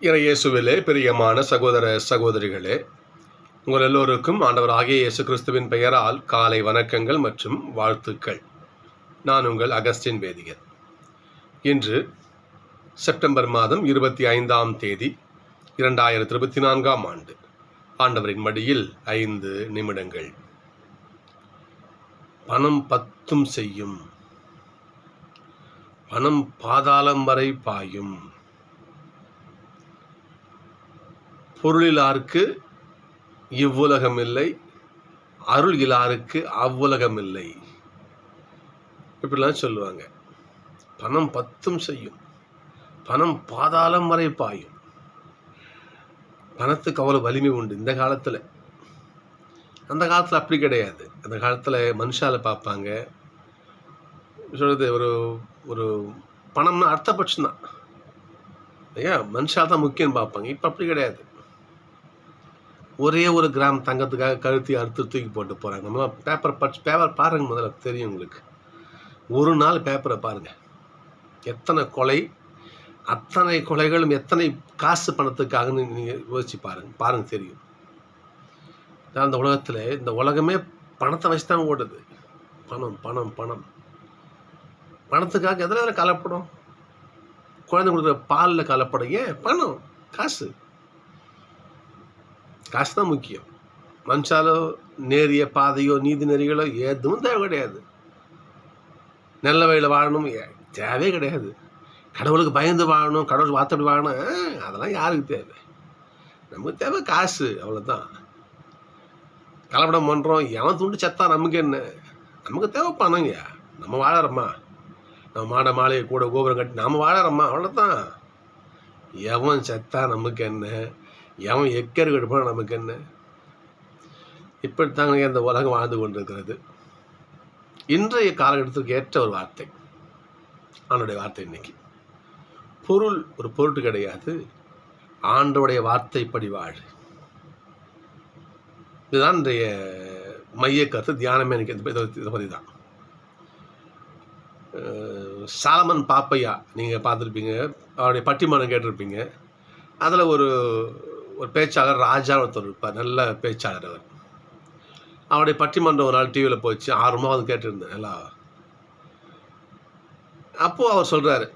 இறையேசுவிலே பிரியமான சகோதர சகோதரிகளே உங்கள் எல்லோருக்கும் ஆண்டவர் ஆகிய இயேசு கிறிஸ்துவின் பெயரால் காலை வணக்கங்கள் மற்றும் வாழ்த்துக்கள். நான் உங்கள் அகஸ்டின் வேதிகர். இன்று செப்டம்பர் மாதம் இருபத்தி ஐந்தாம் தேதி இரண்டாயிரத்தி இருபத்தி நான்காம் ஆண்டு. ஆண்டவரின் மடியில் ஐந்து நிமிடங்கள். பணம் பத்தும் செய்யும். பணம் பாதாளம் வரை பாயும். பொருளிலாருக்கு இவ்வுலகம் இல்லை அருள் இலாருக்கு அவ்வுலகம் இல்லை இப்படிலாம் சொல்லுவாங்க. பணம் பத்தும் செய்யும். பணம் பாதாளம் வரை பாயும். பணத்துக்கு அவ்வளோ வலிமை உண்டு இந்த காலத்தில். அந்த காலத்தில் அப்படி கிடையாது. அந்த காலத்தில் மனுஷால பார்ப்பாங்க. சொல்கிறது ஒரு ஒரு பணம்னா அர்த்தபட்சம் தான் ஐயா மனுஷா தான் முக்கியம் பார்ப்பாங்க. இப்போ அப்படி கிடையாது. ஒரே ஒரு கிராம் தங்கத்துக்காக கழுத்தி அறுத்து தூக்கி போட்டு போகிறாங்க நம்மளாம் பேப்பர் படிச்சு பேப்பர் பாருங்க முதல்ல தெரியும் உங்களுக்கு. ஒரு நாள் பேப்பரை பாருங்கள் எத்தனை கொலை அத்தனை கொலைகளும் எத்தனை காசு பணத்துக்காகன்னு நீங்கள் யோசிச்சு பாருங்கள் பாருங்கள் தெரியும். நான் அந்த உலகத்தில் இந்த உலகமே பணத்தை வச்சு தான் ஓடுது. பணம் பணம் பணம். பணத்துக்காக எதில் கலப்படம்? குழந்தை கொடுக்குற பாலில் கலப்படம். ஏன்? பணம் காசு. காசு தான் முக்கியம். மனுஷாலோ நேரிய பாதையோ நீதி நெறிகளோ எதுவும் தேவை கிடையாது. நல்ல வழியில் வாழணும் ஏ- தேவையே கிடையாது. கடவுளுக்கு பயந்து வாழணும் கடவுள் வார்த்தைப்படி வாழணும் அதெல்லாம் யாருக்கு தேவை? நமக்கு தேவை காசு அவ்வளோதான் கலப்படம் பண்ணுறோம் எவன் துண்டு செத்தா நமக்கு என்ன? நமக்கு தேவை பணங்க. நம்ம வாழறோமா? நம்ம மாட மாலையை கூட கோபுரம் கட்டி நம்ம வாழறோமா? அவ்வளோதான் எவன் செத்தா நமக்கு என்ன? எவன் எக்கர் கெடுப்பான் நமக்கு என்ன? இப்படித்தாங்க இந்த உலகம் வாழ்ந்து கொண்டிருக்கிறது. இன்றைய காலகட்டத்திற்கு ஏற்ற ஒரு வார்த்தை. அவனுடைய வார்த்தை இன்னைக்கு. பொருள் ஒரு பொருட்டு கிடையாது. ஆண்டவுடைய வார்த்தைப்படி வாழ். இதுதான் இன்றைய மைய கருத்து தியானமே எனக்கு இதை பத்தி- பற்றி தான் சாலமன் பாப்பையா நீங்கள் பார்த்துருப்பீங்க. அவருடைய பட்டிமானம் கேட்டிருப்பீங்க. அதில் ஒரு ஒரு பேச்சாளர் ராஜா ஒருத்தர் இருப்பார். நல்ல பேச்சாளர் அவர். அவருடைய பட்டிமன்றம் ஒரு நாள் டிவியில் போச்சு. ஆர்வமாக வந்து கேட்டிருந்தேன். எல்லா அப்போது அவர் சொல்கிறாரு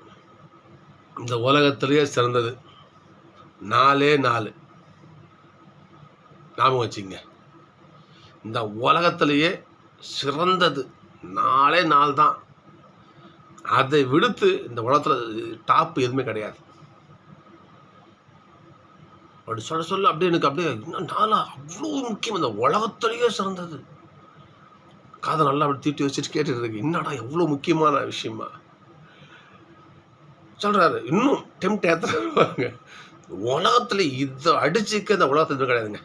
இந்த உலகத்திலேயே சிறந்தது நாலே நாலு. ஞாபகம் வச்சுங்க. இந்த உலகத்திலேயே சிறந்தது நாலே நாள் தான் அதை விடுத்து இந்த உலகத்தில் டாப் எதுவுமே கிடையாது. அப்படி சொல்ல சொல்ல அப்படியே எனக்கு அப்படியே நாளா அவ்வளோ முக்கியம். இந்த உலகத்துலேயே சிறந்தது. காதை நல்லா அப்படி தீட்டி வச்சுட்டு கேட்டுட்டு இருக்கு. என்னடா எவ்வளோ முக்கியமான விஷயமா? சொல்கிறாரு இன்னும் டெம்ட் ஏற்றுறாங்க உலகத்தில் இதை அடிச்சுக்க இந்த உலகத்தில் கிடையாதுங்க.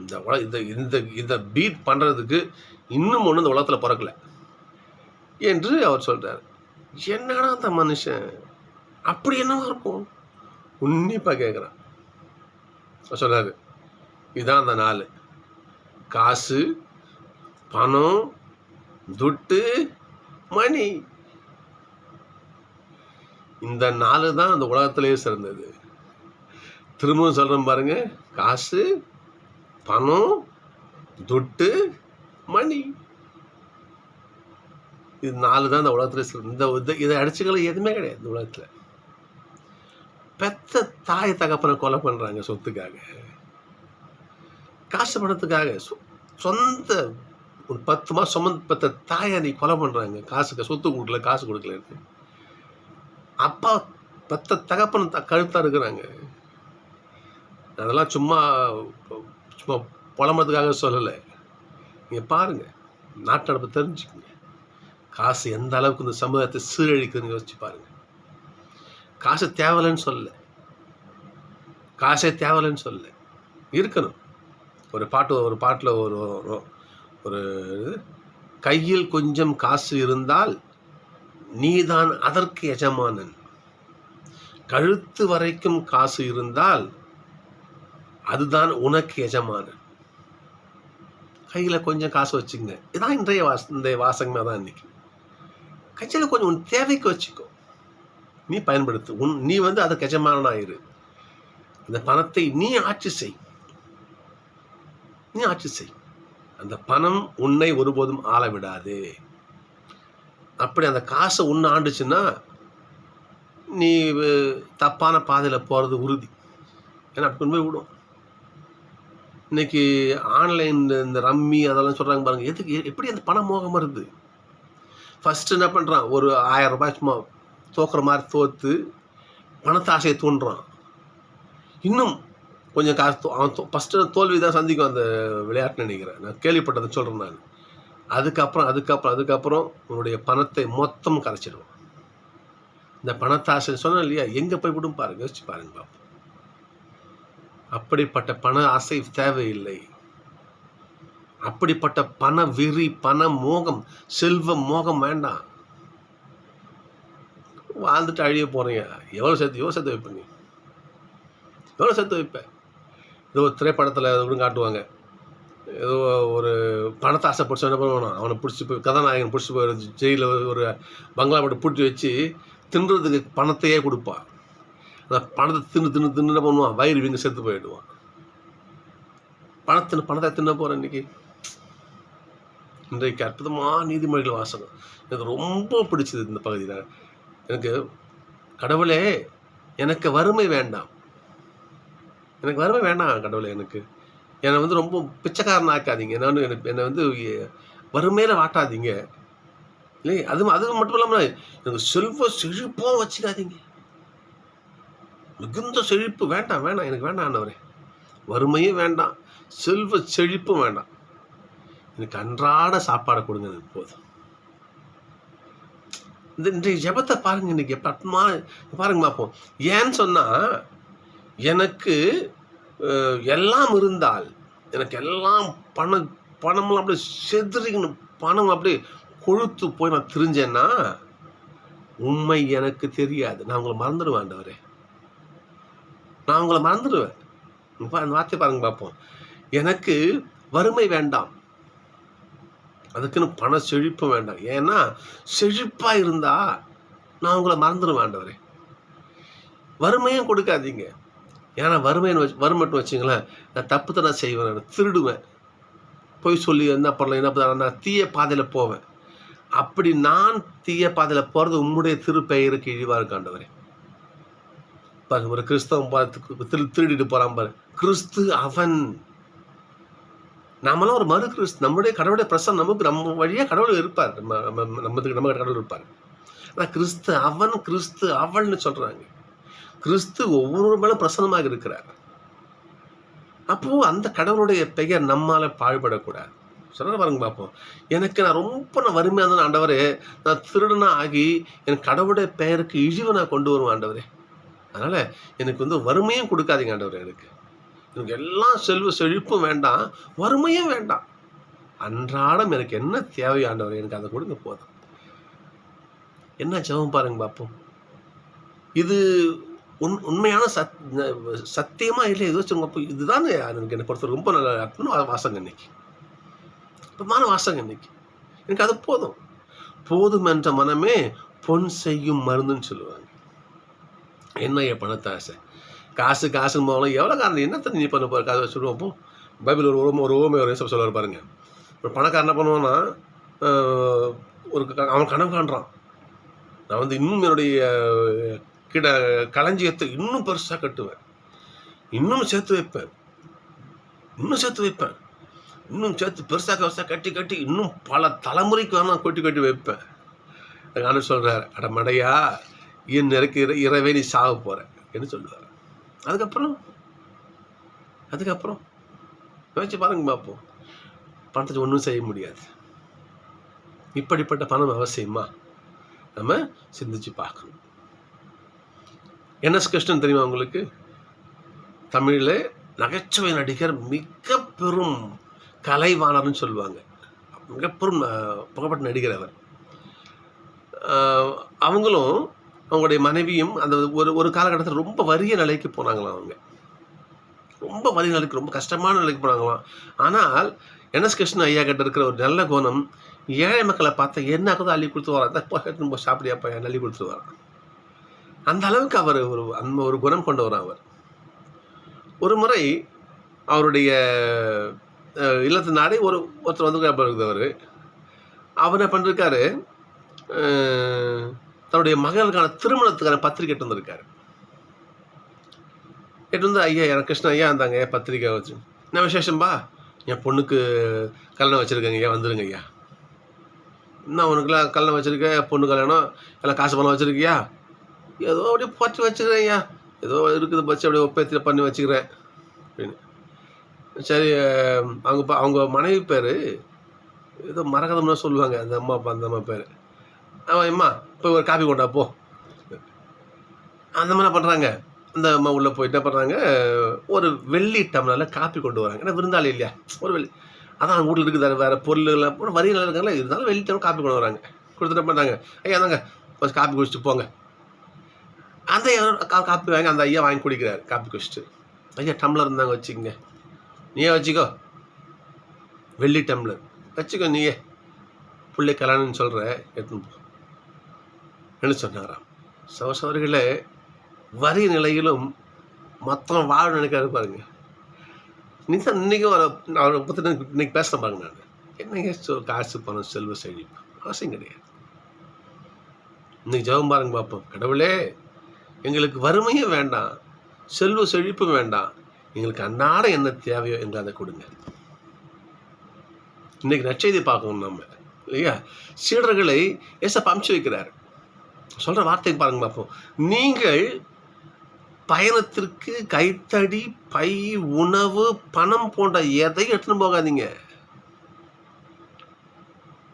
இந்த உல இந்த இந்த இதை பீட் பண்ணுறதுக்கு இன்னும் ஒன்று இந்த உலகத்தில் பிறக்கல. என்று அவர் சொல்கிறார் என்னடா அந்த மனுஷன்? அப்படி என்னவா இருக்கும்? உன்னிப்பாக கேட்குறான் சொல்றாரு இதுதான் அந்த நாள். காசு பணம் துட்டு மணி. இந்த நாலு தான் அந்த உலகத்திலேயே சிறந்தது. திரும்பவும் சொல்கிறேன் பாருங்க காசு பணம் துட்டு மணி. இது நாலு தான் இந்த உலகத்தில் சிறந்த இந்த இதை- இதை எதுவுமே கிடையாது இந்த உலகத்தில். பெத்த தாய் தகப்பனை கொலை பண்ணுறாங்க சொத்துக்காக. காசு பணத்துக்காக. சொ- சொந்த ஒரு பத்து மாதம் சுமந்து பெத்த தாயை நீ கொலை பண்ணுறாங்க காசுக்கு சொத்து கொடுக்கல காசு கொடுக்கலன்னு அப்பா பெத்த தகப்பனை த கழுத்தாக இருக்கிறாங்க. அதெல்லாம் சும்மா சும்மா புலம்புறதுக்காக சொல்லலை. நீங்கள் பாருங்கள் நாட்டு நடப்பு தெரிஞ்சுக்கங்க. காசு எந்த அளவுக்கு இந்த சமுதாயத்தை சீரழிக்குதுன்னு யோசிச்சு பாருங்கள் காசு தேவலைன்னு சொல்லல. காசே தேவலைன்னு சொல்ல இருக்கணும். ஒரு பாட்டு ஒரு பாட்டில் ஒரு ஒரு- ஒரு கையில் கொஞ்சம் காசு இருந்தால் நீதான் அதற்கு எஜமானன். கழுத்து வரைக்கும் காசு இருந்தால் அதுதான் உனக்கு எஜமானன். கையில் கொஞ்சம் காசு வச்சுங்க. இதான் இன்றைய வாச இன்றைய வாசகமாக தான் இன்னைக்கு. கையில் கொஞ்சம் உன் தேவைக்கு வச்சுக்கோ. நீ பயன்படுத்து. உன் நீ வந்து அதை கஜமானாயிரு இந்த பணத்தை நீ ஆட்சி செய். நீ ஆட்சி செய். அந்த பணம் உன்னை ஒருபோதும் ஆள விடாது அப்படி அந்த காசை உன்னை ஆண்டுச்சுன்னா நீ தப்பான பாதையில் போகிறது உறுதி. ஏன்னா அப்படி கொண்டு போய் விடும். இன்னைக்கு ஆன்லைன் இந்த ரம்மி அதெல்லாம் சொல்கிறாங்க பாருங்கள் எதுக்கு எப்படி அந்த பணம் மோகம் வருது? ஃபஸ்ட்டு என்ன பண்ணுறான் ஒரு ஆயிரம் ரூபாய் சும்மா தோக்குற மாதிரி தோற்று பணத்தை ஆசையை தூண்டுறான். இன்னும் கொஞ்சம் காசு தோ- அவன் ஃபஸ்ட்டு தோல்வி தான் சந்திக்கும் அந்த விளையாட்டுன்னு நினைக்கிறேன். நான் கேள்விப்பட்டதை சொல்கிறேன் நான். அதுக்கப்புறம் அதுக்கப்புறம் அதுக்கப்புறம் உன்னுடைய பணத்தை மொத்தம் கரைச்சிடுவான். இந்த பணத்தாசை சொன்னேன் இல்லையா? எங்கே போய் விடும் பாருங்க யோசிச்சு பாருங்க பாப்போம். அப்படிப்பட்ட பண ஆசை தேவையில்லை. அப்படிப்பட்ட பண வெறி பண மோகம் செல்வ மோகம் வேண்டாம். வாழ்ந்துட்டு அழிய போறீங்க. எவ்வளோ சேர்த்து எவ்வளோ சேர்த்து வைப்ப நீ எவ்வளோ சேர்த்து வைப்பேன் ஏதோ ஒரு திரைப்படத்தில் கூட காட்டுவாங்க. ஏதோ ஒரு பணத்தை ஆசைப்படிச்சு என்ன பண்ணுவான்? அவனை பிடிச்சி போய் கதாநாயகன் பிடிச்சி போய் ஜெயிலில் ஒரு பங்களா போட்டு பூட்டி வச்சு தின்றதுக்கு பணத்தையே கொடுப்பான் அந்த பணத்தை தின்னு தின்னு தின்னு என்ன பண்ணுவான்? வயிறு வீங்க செத்து போயிடுவான். பணத்தின் பணத்தை தின்ன போகிறேன் இன்னைக்கு. இன்றைக்கு அற்புதமான நீதிமொழிகள் வாசகம். எனக்கு ரொம்ப பிடிச்சது இந்த பகுதி தான் எனக்கு கடவுளே எனக்கு வறுமை வேண்டாம். எனக்கு வறுமை வேண்டாம் கடவுளே எனக்கு. என்னை வந்து ரொம்ப பிச்சைக்காரன் ஆக்காதீங்க. நான் எனக்கு என்னை வந்து வறுமையில் வாட்டாதீங்க. இல்லை அது அது மட்டும் இல்லாமல் எனக்கு செல்வ செழிப்பாக வச்சுக்காதீங்க மிகுந்த செழிப்பு வேண்டாம் வேண்டாம் எனக்கு வேண்டாம் ஆண்டவரே. வறுமையும் வேண்டாம் செல்வ செழிப்பும் வேண்டாம். எனக்கு அன்றாட சாப்பாடை கொடுங்க எனக்கு போதும். இந்த இன்றைய ஜெபத்தை பாருங்க இன்னைக்கு பத்மா பாருங்க பார்ப்போம் ஏன்னு சொன்னால் எனக்கு எல்லாம் இருந்தால் எனக்கு எல்லாம் பணம் பணம்லாம் அப்படியே செதுறிக்கணும் பணம் அப்படியே கொழுத்து போய் நான் தெரிஞ்சேன்னா உண்மை எனக்கு தெரியாது. நான் உங்களை மறந்துடுவேன் ஆண்டவரே. நான் உங்களை மறந்துடுவேன். அந்த வார்த்தை பாருங்க பார்ப்போம். எனக்கு வறுமை வேண்டாம். அதுக்குன்னு பண செழிப்பு வேண்டாம். ஏன்னா செழிப்பாக இருந்தா நான் உங்களை மறந்துடுவேன் வேண்டவரே வறுமையும் கொடுக்காதீங்க. ஏன்னா வறுமைன்னு வச்சு வறுமட்டும் வச்சுங்களேன் நான் தப்பு தான் நான் செய்வேன் நான் திருடுவேன். போய் சொல்லி என்ன பண்ணலாம் என்ன பண்ணலாம் நான் தீய பாதையில் போவேன். அப்படி நான் தீய பாதையில் போகிறது உம்முடைய திருப்பெயருக்கு இழிவாக இருக்காண்டவரே பாருங்க ஒரு கிறிஸ்தவன் பார்த்து திரு திருடிட்டு போகிறான் பாரு. கிறிஸ்து அவன். நாமெல்லாம் ஒரு மறு கிறிஸ்து நம்முடைய கடவுளுடைய பிரசன் நமக்கு நம்ம வழியாக கடவுள் இருப்பார். நம்ம நம்ம நம்மதுக்கு நம்ம கடவுள் இருப்பார். ஆனால் கிறிஸ்து அவன் கிறிஸ்து அவள்னு சொல்கிறாங்க கிறிஸ்து ஒவ்வொரு மேலும் பிரசன்னமாக இருக்கிறார். அப்போது அந்த கடவுளுடைய பெயர் நம்மால் பாழ்படக்கூடாது. சொல்கிற பாருங்க பார்ப்போம் எனக்கு நான் ரொம்ப நான் வறுமையாக இருந்தேன் ஆண்டவரே. நான் திருடனா ஆகி என் கடவுளுடைய பெயருக்கு இழிவை நான் கொண்டு வருவேன் ஆண்டவரே. அதனால் எனக்கு வந்து வறுமையும் கொடுக்காதீங்க ஆண்டவரே எனக்கு. எனக்கு எல்லாம் செல்வ செழிப்பும் வேண்டாம் வறுமையும் வேண்டாம். அன்றாடம் எனக்கு என்ன தேவையாண்டவர் எனக்கு அதை கொடுங்க போதும். என்ன ஜெபம் பாருங்க பார்ப்போம் இது உண் உண்மையான சத் சத்தியமாக இல்லை ஏதோ சொல்லுங்க இதுதான் எனக்கு என்னை பொறுத்த ரொம்ப நல்லா அற்புதமான வாசங்க இன்னைக்கு. அற்புதமான வாசங்க இன்னைக்கு. எனக்கு அது போதும். போதும் என்ற மனமே பொன் செய்யும் மருந்துன்னு சொல்லுவாங்க. என்ன என் பணத்தை காசு காசு காசுன்னு போகலாம் எவ்வளோ காரணம் என்னத்தை நீ பண்ண போகிற காசு சொல்லுவோம் அப்போ பைபிள் ஒரு ஒரு ஓமை ஒரு ஏசப் சொல்லுவார் பாருங்க. இப்போ பணக்காரன் என்ன பண்ணுவான்னா ஒரு க- அவன் கனவு காண்றான். நான் வந்து இன்னும் என்னுடைய கிட களஞ்சியத்தை இன்னும் பெருசாக கட்டுவேன். இன்னும் சேர்த்து வைப்பேன். இன்னும் சேர்த்து வைப்பேன். இன்னும் சேர்த்து பெருசாக பெருசாக கட்டி கட்டி இன்னும் பல தலைமுறைக்கு நான் கொட்டி கொட்டி வைப்பேன். ஆண்டு சொல்கிறார் அட மடையா என் இறக்கு இர இரவே நீ சாக போகிற என்று சொல்லுவார். அதுக்கப்புறம்? அதுக்கப்புறம்? யோசிச்சு பாருங்க பார்ப்போம் பணத்தை ஒன்றும் செய்ய முடியாது. இப்படிப்பட்ட பணம் அவசியமா? நம்ம சிந்திச்சு பார்க்கணும். என்எஸ் கிருஷ்ணன் தெரியுமா உங்களுக்கு? தமிழில் நகைச்சுவை நடிகர் மிக பெரும் கலைவாணர்னு சொல்லுவாங்க. மிக பெரும் புகழ்பெற்ற நடிகர் அவர். அவங்களும் அவங்களுடைய மனைவியும் அந்த ஒரு ஒரு காலகட்டத்தில் ரொம்ப வறிய நிலைக்கு போனாங்களாம் அவங்க. ரொம்ப வறிய நிலைக்கு ரொம்ப கஷ்டமான நிலைக்கு போனாங்களாம். ஆனால் என்எஸ் கிருஷ்ணன் ஐயா கிட்ட இருக்கிற ஒரு நல்ல குணம் ஏழை மக்களை பார்த்தா என்ன ஆகுதோ அள்ளி கொடுத்து வரான். "இந்தா, போ எடுத்துன்னு அள்ளி கொடுத்து வரான். அந்த அளவுக்கு அவர் ஒரு அந்த ஒரு குணம் கொண்டவர் அவர். ஒரு முறை அவருடைய இல்லத்து நாடே ஒரு ஒருத்தர் வந்து அவர். அவர் என்ன பண்ணிருக்காரு? தன்னுடைய மகளுக்கான திருமணத்துக்கான பத்திரிக்கை எட்டு வந்திருக்காரு. எட்டு வந்து ஐயா எனக்கு கிருஷ்ணா ஐயா இருந்தாங்க பத்திரிக்கை வச்சு. என்ன விசேஷம்பா? என் பொண்ணுக்கு கல்யாணம் வச்சுருக்கேங்க ஐயா வந்துருங்க ஐயா. என்ன உனக்குலாம் கல்யாணம் வச்சுருக்க? பொண்ணு கல்யாணம்? எல்லாம் காசு பணம் வச்சுருக்கியா? ஏதோ அப்படியே பற்றி வச்சுக்கிறேன் ஐயா. ஏதோ இருக்குது பச்சு அப்படியே ஒப்பேத்தில் பண்ணி வச்சுக்கிறேன். அப்படின்னு. சரி அவங்க பா- அவங்க மனைவி பேர் ஏதோ மரகதம்னா சொல்லுவாங்க அந்த அம்மா அப்பா அந்த அம்மா பேர். அவன் அம்மா இப்போ ஒரு காப்பி கொண்டா போ. அந்த மாதிரி பண்ணுறாங்க அந்த அம்மா உள்ளே போயிட்டு என்ன பண்ணுறாங்க ஒரு வெள்ளி டம்ளரில் காப்பி கொண்டு வராங்க. ஏன்னா விருந்தாளி இல்லையா? ஒரு வெள்ளி. அதான் அவங்க வீட்டில் இருக்குது வேறு பொருள்லாம் கூட வரிகள் இருக்காங்களா? இருந்தாலும் வெள்ளி டம்ளர் காப்பி கொண்டு வராங்க. கொடுத்துட்டு பண்ணுறாங்க ஐயா தாங்க கொஞ்சம் காப்பி குடிச்சிட்டு போங்க. அந்த கா- காப்பி வாங்கி அந்த ஐயா வாங்கி குடிக்கிறார் காப்பி குடிச்சிட்டு. ஐயா டம்ளர் இருந்தாங்க வச்சுக்கோங்க. நீயே வச்சுக்கோ. வெள்ளி டம்ளர். வச்சுக்கோ நீயே. பிள்ளை கல்யாணம்னு சொல்கிற எடுத்துன்னு என்று சொன்னாராம். சவசவர்களே வரி நிலையிலும் மொத்தம் வாழ நினைக்கிறாரு பாருங்க? நீ தான் இன்றைக்கும் அவரை அவரை பற்றி இன்னைக்கு பேசுகிறேன் பாருங்க நான். என்னங்க காசு பணம் செல்வ செழிப்பு? அவசியம் கிடையாது. இன்னைக்கு ஜெபம் பாருங்க பார்ப்போம் கடவுளே எங்களுக்கு வறுமையும் வேண்டாம் செல்வ செழிப்பும் வேண்டாம். எங்களுக்கு அன்றாட என்ன தேவையோ எங்களை அதை கொடுங்க. இன்னைக்கு நச்செய்தி பார்க்கணும் நம்ம இல்லையா? சீடர்களை ஏசப்ப அமுச்சு வைக்கிறார். சொல்கிற வார்த்தைக்கு பாருங்க பார்ப்போம் நீங்கள் பயணத்திற்கு கைத்தடி பை உணவு பணம் போன்ற எதையும் எடுத்துன்னு போகாதீங்க.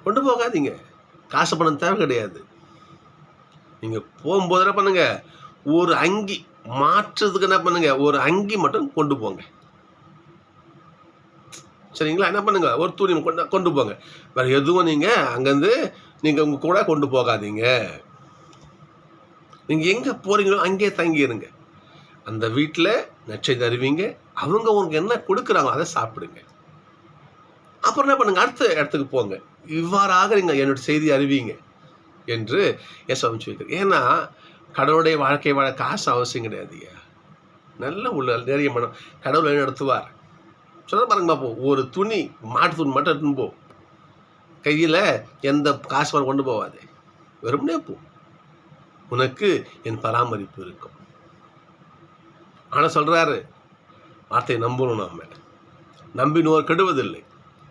கொண்டு போகாதீங்க. காசு பணம் தேவை கிடையாது. நீங்கள் போகும்போது என்ன பண்ணுங்க? ஒரு அங்கி மாற்றுறதுக்கு என்ன பண்ணுங்க? ஒரு அங்கி மட்டும் கொண்டு போங்க. சரிங்களா? என்ன பண்ணுங்க? ஒரு துணி கொண்டு கொண்டு போங்க. வேறு எதுவும் நீங்கள் அங்கேருந்து நீங்கள் உங்கள் கூட கொண்டு போகாதீங்க. நீங்கள் எங்கே போகிறீங்களோ அங்கேயே தங்கிடுங்க அந்த வீட்டில் நச்சை தருவீங்க. அவங்க உங்களுக்கு என்ன கொடுக்குறாங்க அதை சாப்பிடுங்க. அப்புறம் என்ன பண்ணுங்க? அடுத்த இடத்துக்கு போங்க. இவ்வாறாக நீங்கள் என்னோட செய்தி அறிவிங்க என்று எஸ் அமைச்சு வைக்கிறேன் ஏன்னா கடவுளுடைய வாழ்க்கை வாழ காசு அவசியம் கிடையாதுங்க நல்ல உள்ள நிறைய மனம் கடவுள் வழி நடத்துவார்? சொல்ல பாருங்க பார்ப்போம் ஒரு துணி மாட்டு துணி மட்டும் எடுத்துன்னு போ. கையில் எந்த காசு வர கொண்டு போவாது. வெறுமனே போ. உனக்கு என் பராமரிப்பு இருக்கும். ஆனால் சொல்கிறாரு வார்த்தையை நம்பணும் நாம் நம்பினோர் கெடுவதில்லை.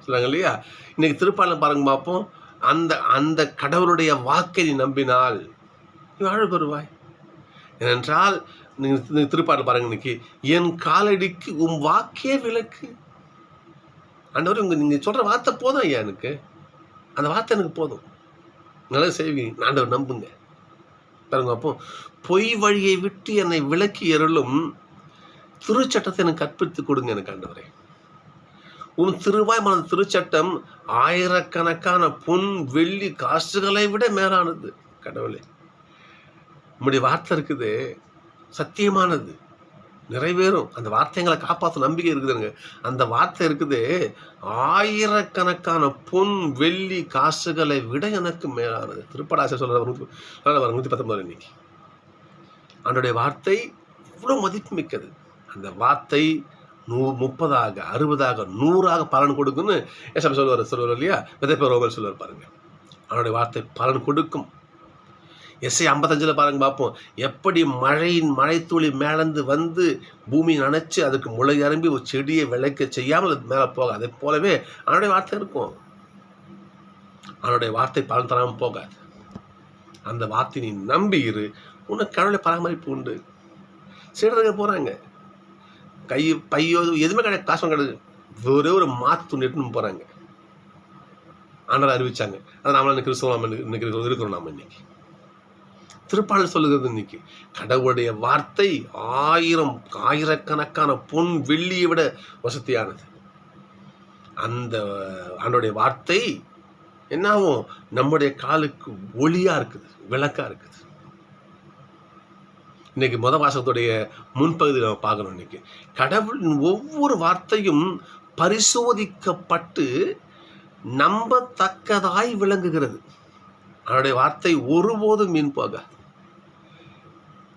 சொல்கிறாங்க இல்லையா? இன்னைக்கு திருப்பாளம் பாருங்க பார்ப்போம். அந்த அந்த கடவுளுடைய வாக்கை நீ நம்பினால் நீ வாழ பெறுவாய். ஏனென்றால் நீங்கள் திருப்பாட்டு பாருங்க இன்னைக்கு என் காலடிக்கு உன் வாக்கே விளக்கு. ஆண்டவர் உங்கள் நீங்கள் சொல்கிற வார்த்தை போதும் ஐயா எனக்கு. அந்த வார்த்தை எனக்கு போதும். நல்லா செய்வீங்க. ஆண்டவர் நம்புங்க. பாருங்க அப்போ பொய் வழியை விட்டு என்னை விலக்கி எருளும் திருச்சட்டத்தை எனக்கு கற்பித்து கொடுங்க எனக்கு ஆண்டவரே. உன் திருவாய் மன திருச்சட்டம் ஆயிரக்கணக்கான பொன் வெள்ளி காசுகளை விட மேலானது. கடவுளே உம்முடைய வார்த்தை இருக்குது சத்தியமானது. நிறைவேறும் அந்த வார்த்தைகளை காப்பாற்ற நம்பிக்கை இருக்குதுங்க அந்த வார்த்தை இருக்குது ஆயிரக்கணக்கான பொன் வெள்ளி காசுகளை விட எனக்கு மேலானது. திருப்படாசை சொல்கிற நூற்றி நூற்றி பத்தொன்பது இன்னைக்கு. அவனுடைய வார்த்தை இவ்வளோ மதிப்புமிக்கது. அந்த வார்த்தை நூ முப்பதாக அறுபதாக நூறாக பலன் கொடுக்கும்னு ஏசப்ப சொல்லுவார் சொல்லுவார் இல்லையா? விதைப்ப ரோமல் சொல்லுவார் பாருங்க. அவனுடைய வார்த்தை பலன் கொடுக்கும். எஸ்ஐ ஐம்பத்தஞ்சில் பாருங்க பார்ப்போம். எப்படி மழையின் மழைத்துளி மேலேந்து வந்து பூமி நினச்சி அதுக்கு முளை அரும்பி ஒரு செடியை விளைக்க செய்யாமல் அது மேலே போக அதை போலவே அவனுடைய வார்த்தை இருக்கும். அவனுடைய வார்த்தை பலன் தராமல் போகாது. அந்த வார்த்தை நீ நம்பி இரு. உனக்கு கடவுளை பராமரிப்பு உண்டு. சீடர்கள் போகிறாங்க கை பையோ எதுவுமே கிடையாது. காசும் கிடையாது ஒரே ஒரு மாத்து துணி எடுத்துன்னு போகிறாங்க ஆனால் அறிவிச்சாங்க. அதை நாமளாக இன்னைக்கு கிறிஸ்தவம் இன்னைக்கு இருக்கிறோம் இருக்கிறோம் நாம இன்னைக்கு. திருப்பாளர் சொல்லுகிறது இன்னைக்கு. கடவுளுடைய வார்த்தை ஆயிரம் ஆயிரக்கணக்கான பொன் வெள்ளியை விட வசதியானது. அந்த அவனுடைய வார்த்தை என்னாகும்? நம்முடைய காலுக்கு ஒளியா இருக்குது விளக்கா இருக்குது. இன்னைக்கு முத வாசகத்துடைய முன்பகுதியில் நம்ம பார்க்கணும் இன்னைக்கு. கடவுளின் ஒவ்வொரு வார்த்தையும் பரிசோதிக்கப்பட்டு நம்பத்தக்கதாய் விளங்குகிறது. அவனுடைய வார்த்தை ஒருபோதும் மீன் போகாது.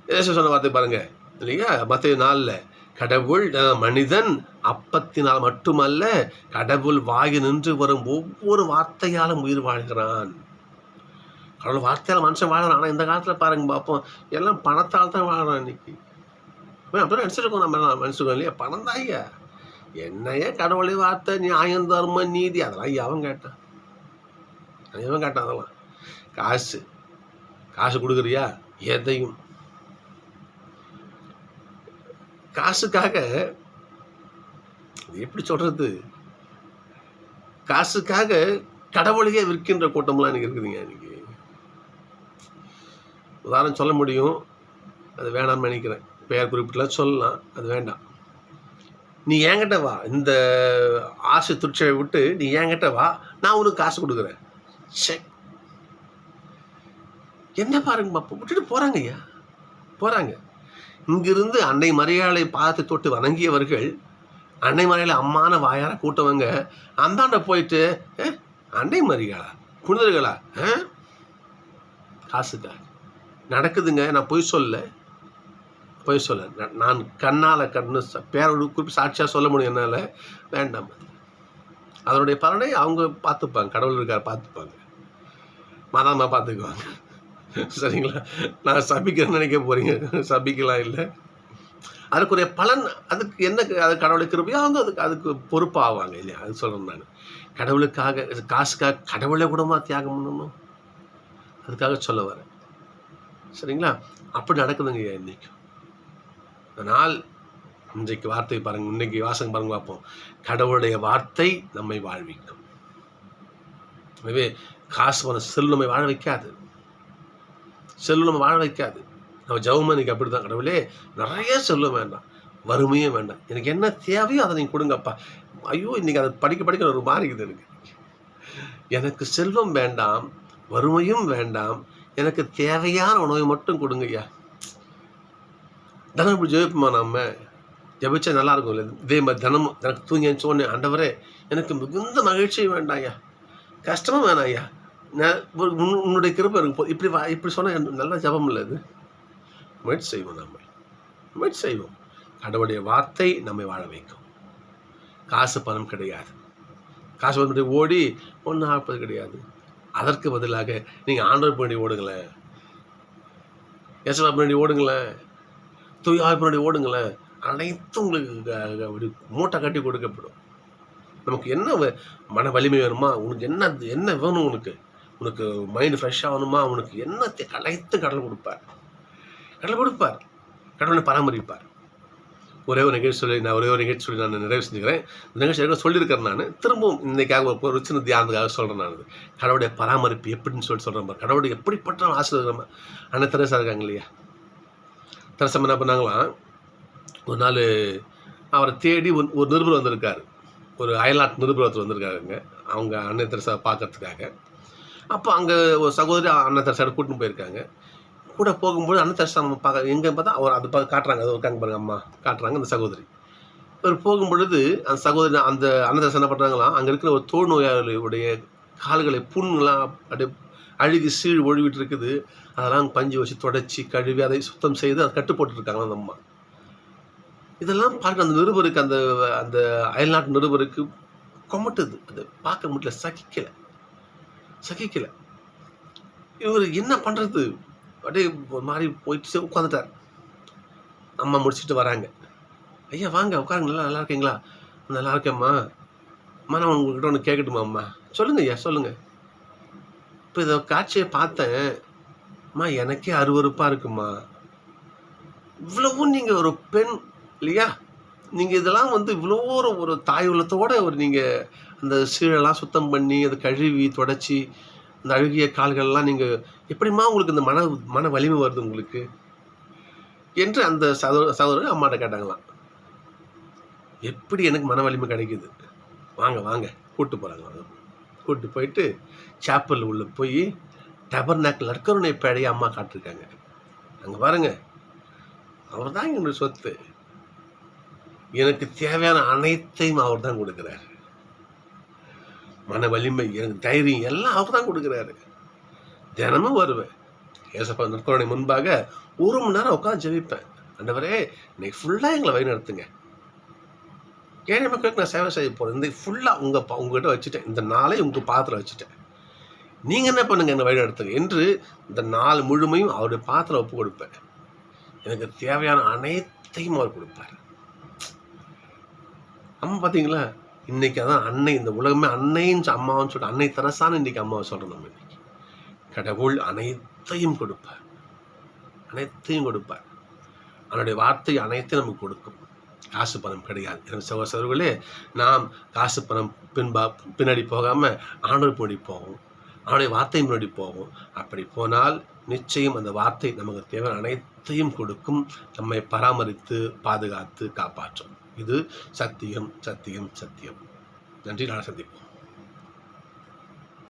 ஏசு சொன்ன வார்த்தை பாருங்க. இல்லையா? மற்ற நாளில் கடவுள் மனிதன் அப்பத்தினால் மட்டுமல்ல கடவுள் வாயு நின்று வரும் ஒவ்வொரு வார்த்தையாலும் உயிர் வாழ்கிறான். கடவுள் வார்த்தையால் மனுஷன் வாழ்கிறான் ஆனால் இந்த காலத்தில் பாருங்க பார்ப்போம் எல்லாம் பணத்தால் தான் வாழ்கிறான் இன்னைக்கு. அப்படி நினச்சிருக்கோம் நம்ம எல்லாம் நினச்சிருக்கோம் இல்லையா? பணம் தான் ஐயா. என்னையே கடவுளை வார்த்தை நியாயம் தர்ம நீதி அதெல்லாம் ஐயா அவன் கேட்டான். எவன் கேட்டான் அதெல்லாம். காசு. காசு கொடுக்குறியா? எதையும். காசுக்காக எப்படி சொல்றது? காசுக்காக கடவுளையே விற்கின்ற கூட்டம்லாம் எனக்கு இருக்குதுங்க இன்னைக்கு. உதாரணம் சொல்ல முடியும். அது வேணாம்னு நினைக்கிறேன். பெயர் குறிப்பிட்டலாம் சொல்லலாம். அது வேண்டாம். நீ என்கிட்ட வா. இந்த ஆசை துச்சை விட்டு நீ என்கிட்ட வா. நான் உனக்கு காசு கொடுக்குறேன். சே என்ன பாருங்க விட்டுட்டு போகிறாங்க ஐயா போகிறாங்க இங்கிருந்து அன்னை மரியாதை பாதத்தை தொட்டு வணங்கியவர்கள் அன்னை மரியாதை அம்மான வாயார கூட்டவங்க அந்தாண்ட போயிட்டு அன்னை மரியாளா? குனிதர்களா ஆ? காசுக்கா நடக்குதுங்க நான் பொய் சொல்ல. பொய் சொல்ல? நான் கண்ணால் கண்ணு ச- பேரோடு குறிப்பிட்டு சாட்சியாக சொல்ல முடியும் என்னால்? வேண்டாம். அதனுடைய பலனை அவங்க பார்த்துப்பாங்க கடவுள் இருக்கார் பார்த்துப்பாங்க. மாதாமா பார்த்துக்குவாங்க. சரிங்களா? நான் சபிக்கிறேன்னு நினைக்க போகிறீங்க சபிக்கலாம் இல்லை. அதுக்குரிய பலன் அதுக்கு என்ன அது கடவுளுக்கு கிருபையோ அவங்க அதுக்கு அதுக்கு பொறுப்பாவாங்க இல்லையா? அது சொல்கிறேன் நான். கடவுளுக்காக காசுக்காக கடவுளை கூடமா தியாகம் பண்ணணும்? அதுக்காக சொல்ல வரேன். சரிங்களா? அப்படி நடக்குதுங்க இன்னைக்கு. அதனால் இன்றைக்கு வார்த்தை பாருங்க இன்னைக்கு வாசகம் பாருங்க பார்ப்போம். கடவுளுடைய வார்த்தை நம்மை வாழ்விக்கும். எனவே காசு பணம் செல்வம் நம்மை வாழ வைக்காது. செல்வம் நம்ம வாழ வைக்காது. நம்ம ஜெபம் இன்னைக்கு அப்படி தான் கடவுளே நிறைய செல்வம் வேண்டாம். வறுமையும் வேண்டாம். எனக்கு என்ன தேவையோ அதை நீங்கள் கொடுங்கப்பா. ஐயோ இன்றைக்கி அதை படிக்க படிக்க ஒரு மாதிரி இருக்குது எனக்கு. எனக்கு செல்வம் வேண்டாம் வறுமையும் வேண்டாம். எனக்கு தேவையான உணவை மட்டும் கொடுங்க ஐயா தினம் இப்படி ஜெபிப்போமா நம்ம ஜெபிச்சா நல்லா இருக்கும் இல்லை இதே மாதிரி தினமும் எனக்கு தூங்கி சொன்னேன் ஆண்டவரே எனக்கு மிகுந்த மகிழ்ச்சியும் வேண்டாம் ஐயா. கஷ்டமும் வேணாம் ஐயா. நான் உன்- உன்னுடைய கிருப்பை இருக்கு இப்படி வா இப்படி சொன்னால் நல்ல ஜபம் இல்லை இது. முயற்சி செய்வோம் நம்ம முயற்சி செய்வோம். கடவுளுடைய வார்த்தை நம்மை வாழ வைக்கும். காசு பணம் கிடையாது. காசு பணம் ஓடி ஒன்றும் ஆப்பது கிடையாது. அதற்கு பதிலாக நீங்கள் ஆண்டவர் பின்னாடி ஓடுங்களேன். எஸ்எல் பின்னாடி ஓடுங்களேன். தூயாய் பின்னாடி ஓடுங்களேன். அனைத்தும் உங்களுக்கு க- மூட்டை கட்டி கொடுக்கப்படும். நமக்கு என்ன வ- மன வலிமை வேணுமா? உனக்கு என்ன என்ன வேணும் உனக்கு? உனக்கு மைண்ட் ஃப்ரெஷ் ஆகணுமா? உனக்கு என்னத்தை தே- கடலை கொடுப்பார். கடலை கொடுப்பார். கடவுளை பராமரிப்பார். ஒரே ஒரு நிகழ்ச்சி சொல்லி நான் ஒரே ஒரு நிகழ்ச்சி சொல்லி நான் நிறைவு செஞ்சுக்கிறேன். இந்த நிகழ்ச்சி சொல்லியிருக்கிறேன் நான். திரும்பவும் இன்னைக்காக ஒரு சின்ன தியானத்துக்காக சொல்கிறேன் நான். அது. கடவுளுடைய பராமரிப்பு எப்படின்னு சொல்லி சொல்கிறேன் கடவுளுடைய எப்படிப்பட்ட ஆசீர்வாதம் அண்ணன் தெரசா இருக்காங்க இல்லையா? தெரசம் என்ன பண்ணாங்களாம் ஒரு நாள் அவரை தேடி ஒரு ஒரு நிருபர் வந்திருக்காரு. ஒரு அயல்நாட்டு நிருபர் ஒருத்தர் வந்திருக்காருங்க. அவங்க அன்னை தெரசா பார்க்கறதுக்காக. அப்போ அங்கே ஒரு சகோதரி அண்ணன் கூட்டின்னு போயிருக்காங்க. கூட போகும்போது அண்ணன் நம்ம பார்க்க எங்கே பார்த்தா அவர் அது பார்க்க காட்டுறாங்க. அது இருக்காங்க பாருங்க அம்மா காட்டுறாங்க அந்த சகோதரி. இவர் போகும்பொழுது அந்த சகோதரி அந்த அண்ணன் என்ன பண்ணுறாங்களாம் அங்கே இருக்கிற ஒரு தோல் நோயாளியுடைய கால்களை புண்ணுலாம் அப்படியே அழுகி சீழ் ஒழுவிட்டு இருக்குது. அதெல்லாம் பஞ்சு வச்சு தொடச்சி கழுவி அதை சுத்தம் செய்து அதை கட்டு போட்டுருக்காங்க அந்த அம்மா. இதெல்லாம் பார்க்க அந்த நிருபருக்கு அந்த அந்த அயல்நாட்டு நிருபருக்கு கொமட்டுது. அது பார்க்க முடியல சகிக்கலை. சகிக்கல. இவர் என்ன பண்ணுறது அப்படியே ஒரு மாதிரி போயிட்டு உட்காந்துட்டார் அம்மா முடிச்சுட்டு வராங்க. ஐயா வாங்க உட்காருங்க நல்லா நல்லா இருக்கீங்களா? நல்லா இருக்கேம்மா. அம்மா நான் உங்ககிட்ட ஒன்று கேட்கட்டுமா அம்மா? சொல்லுங்க ஐயா சொல்லுங்க. இப்போ இதை காட்சியை பார்த்தேன். அம்மா எனக்கே அருவருப்பாக இருக்குமா? இவ்வளவும் நீங்கள் ஒரு பெண் இல்லையா? நீங்கள் இதெல்லாம் வந்து இவ்வளோ ஒரு ஒரு தாய் உள்ளத்தோட ஒரு நீங்கள் அந்த சீழெல்லாம் சுத்தம் பண்ணி அதை கழுவி தொடச்சி அந்த அழுகிய கால்கள்லாம் நீங்கள் எப்படிம்மா உங்களுக்கு இந்த மன மன வலிமை வருது உங்களுக்கு? என்று அந்த சகோதர சகோதரர் அம்மாட்ட கேட்டாங்களாம். எப்படி எனக்கு மன வலிமை கிடைக்குது? வாங்க வாங்க கூப்பிட்டு போகிறாங்க வாங்க. கூப்பிட்டு போயிட்டு சாப்பல் உள்ள போய் டபர்நாக்கில் நற்கருணை பேடையை அம்மா காட்டிருக்காங்க. அங்கே பாருங்க அவர் தான் என்னுடைய சொத்து. எனக்கு தேவையான அனைத்தையும் அவர் தான் கொடுக்குறாரு. மன வலிமை எனக்கு தைரியம் எல்லாம் அவர் தான் கொடுக்குறாரு. தினமும் வருவேன். ஏசப்பா நற்கருணை முன்பாக ஒரு மணி நேரம் உட்காந்து ஜெபிப்பேன். அண்டவரே இன்னைக்கு ஃபுல்லாக எங்களை வழி நடத்துங்க. ஏழை மக்களுக்கு நான் சேவை செய்ய போகிறேன் இந்த ஃபுல்லாக உங்கள் பா உங்ககிட்ட வச்சுட்டேன். இந்த நாளை உங்கள் பாத்திரம் வச்சுட்டேன். நீங்கள் என்ன பண்ணுங்க என்னை வழி நடத்துங்க என்று இந்த நாள் முழுமையும் அவருடைய பாத்திரம் ஒப்பு கொடுப்பேன். எனக்கு தேவையான அனைத்தையும் அவர் கொடுப்பார். அம்மா பார்த்தீங்களா இன்னைக்கு அதான் அன்னை இந்த உலகமே அன்னைன்னு அம்மாவும் சொல்லிட்டு அன்னை தரசான்னு இன்னைக்கு அம்மாவை சொல்கிறோம் நம்ம இன்னைக்கு. கடவுள் அனைத்தையும் கொடுப்பார். அனைத்தையும் கொடுப்பார். அவனுடைய வார்த்தை அனைத்தையும் நமக்கு கொடுக்கும். காசு பணம் கிடையாது. எனக்கு சகோதரர்களே நாம் காசு பணம் பின்பா பின்னாடி போகாமல் ஆண்டவர் பின்னாடி போவோம். அவனுடைய வார்த்தை முன்னாடி போவோம். அப்படி போனால் நிச்சயம் அந்த வார்த்தை நமக்கு தேவை அனைத்தையும் கொடுக்கும். நம்மை பராமரித்து பாதுகாத்து காப்பாற்றும். இது சத்தியம் சத்தியம் சத்தியம். நன்றி நாளை சந்திப்போம்.